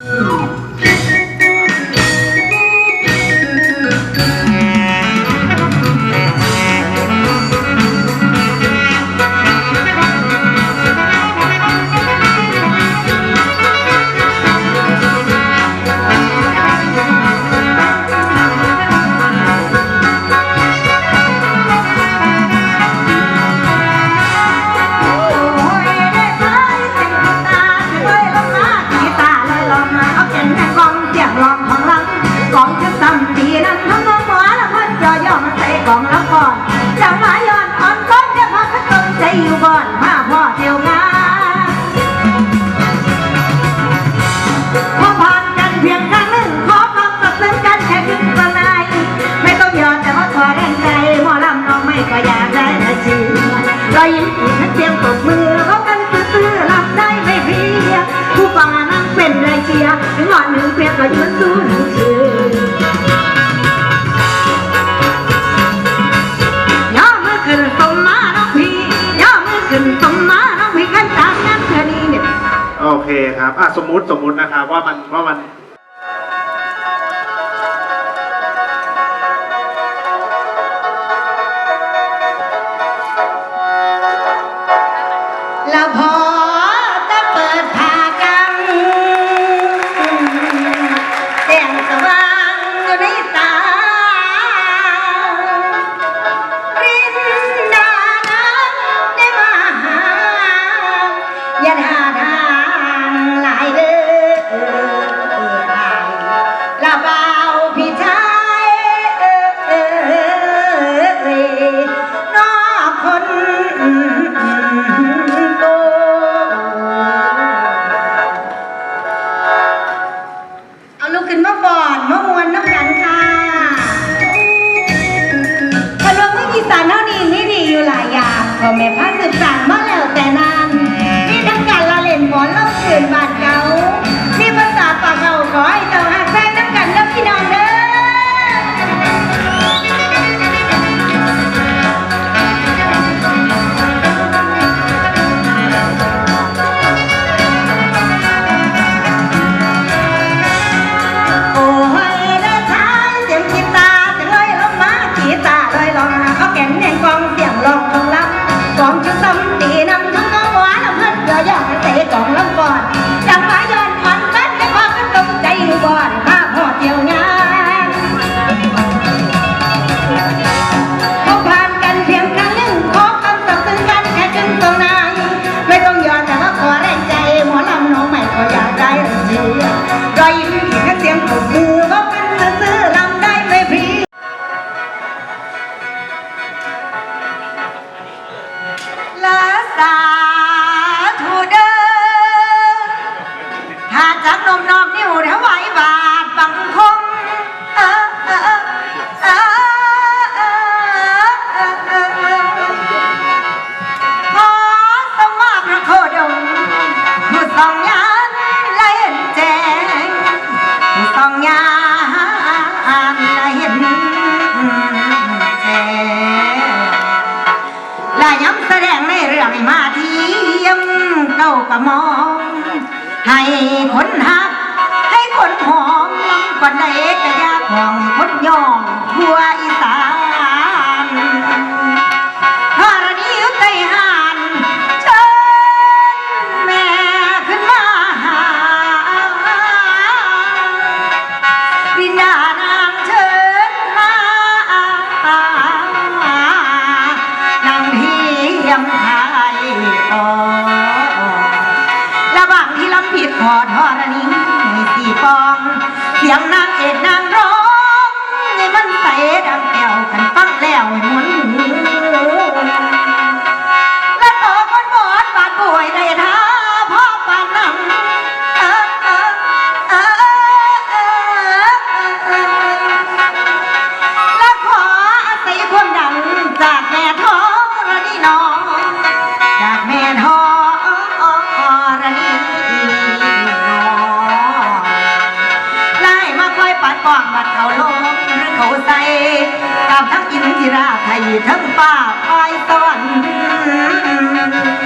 ข จะมาย้อนอ่อนก้อนจะมาขตมใจอยู่ก่อนมาพ่อเที่ยวงานพอผ่านกันเพียงครั้งหนึ่งขอความสับสนกันแค่ครึ่งตอนไหนไม่ต้องยอมแต่ว่าขอแรงใจหมอลำน้องไม่ก็อยากได้นะชีรอยยิ้มอีกทั้งเสียงปรบมือเขากันซื่อๆรับได้ไม่เพียผู้ฟังนั่งเป็นแรเชียร์ถึงหอนหนึ่งเพียงก็ยืนสู้ เคครับอะสมมุติสมมุตินะครับว่ามันว่ามัน ลูกขึ้นมาฟอนมามวนน้ำกันค่ะพอรวงเมื่อกีสานเท่านี้นี่ดีอยู่หลายอย่างพอแม่พาสืบสานมา ลองนะเขาแก่นแห่งกองเสียงลอ ก็มอง ให้คนหัก ให้คนหอมก็ได้กระยาของคนยองทั่วอี ปัดป้างบัดเขาลงหรือเขาใส่กับทั้งอินทิราไทยทั้งป่าปลายสวร